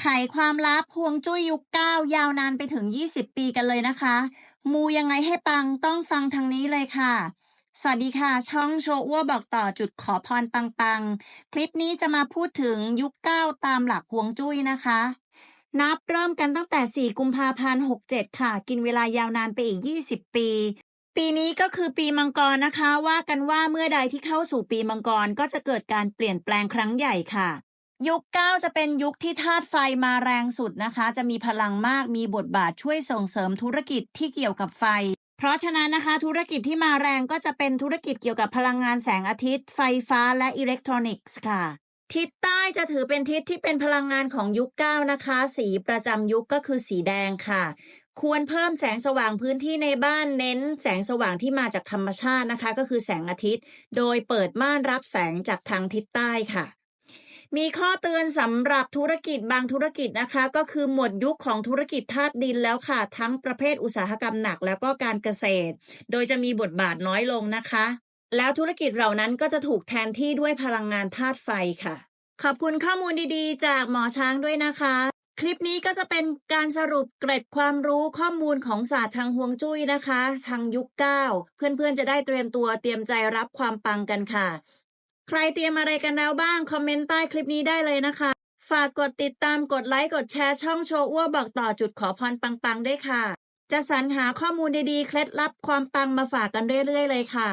ไขความลับฮวงจุ้ยยุคเก้ายาวนานไปถึง 20 ปีกันเลยนะคะ มูยังไงให้ปังต้องฟังทางนี้เลยค่ะ สวัสดีค่ะ ช่องโชว์อ้วบอกต่อจุดขอพรปังๆ คลิปนี้จะมาพูดถึงยุคเก้าตามหลักฮวงจุ้ยนะคะ นับเริ่มกันตั้งแต่ 4 กุมภาพันธ์67 ค่ะ กินเวลายาวนานไปอีก 20 ปีปีนี้ก็คือปีมังกรนะคะ ว่ากันว่าเมื่อใดที่เข้าสู่ปีมังกรก็จะเกิดการเปลี่ยนแปลงครั้งใหญ่ค่ะ ยุค 9 จะเป็นยุคที่ธาตุไฟมาแรงสุดนะคะ จะมีพลังมากมีบทบาทช่วยส่งเสริมธุรกิจที่เกี่ยวกับไฟ เพราะฉะนั้นนะคะ ธุรกิจที่มาแรงก็จะเป็นธุรกิจเกี่ยวกับพลังงานแสงอาทิตย์ ไฟฟ้าและอิเล็กทรอนิกส์ค่ะ ทิศใต้จะถือเป็นทิศที่เป็นพลังงานของยุค 9 นะคะ สีประจำยุคก็คือสีแดงค่ะ ควรเพิ่มแสงสว่างพื้นที่ในบ้านเน้น แสงสว่างที่มาจากธรรมชาตินะคะ ก็คือแสงอาทิตย์ โดยเปิดม่านรับแสงจากทางทิศใต้ค่ะ มีข้อเตือนสำหรับธุรกิจบางธุรกิจนะคะ ก็คือหมดยุคของธุรกิจธาตุดินแล้วค่ะ ทั้งประเภทอุตสาหกรรมหนักแล้วก็การเกษตร โดยจะมีบทบาทน้อยลงนะคะ แล้วธุรกิจเหล่านั้นก็จะถูกแทนที่ด้วยพลังงานธาตุไฟค่ะ ขอบคุณข้อมูลดีๆ จากหมอช้างด้วยนะคะ คลิปนี้ก็จะเป็นการสรุปเกร็ดความรู้ข้อมูลของศาสตร์ทางฮวงจุ้ยนะคะ ทางยุค 9 เพื่อนๆจะได้เตรียมตัวเตรียมใจรับความปังกันค่ะ ใครเตรียมอะไรกันแล้วบ้าง คอมเมนต์ใต้คลิปนี้ได้เลยนะคะ ฝากกดติดตามกดไลค์ กดแชร์ช่องโชว์อ้วบอกต่อจุดขอพรปังๆด้วยค่ะ จะสรรหาข้อมูลดีๆ เคล็ดลับความปังมาฝากกันเรื่อยๆเลยค่ะ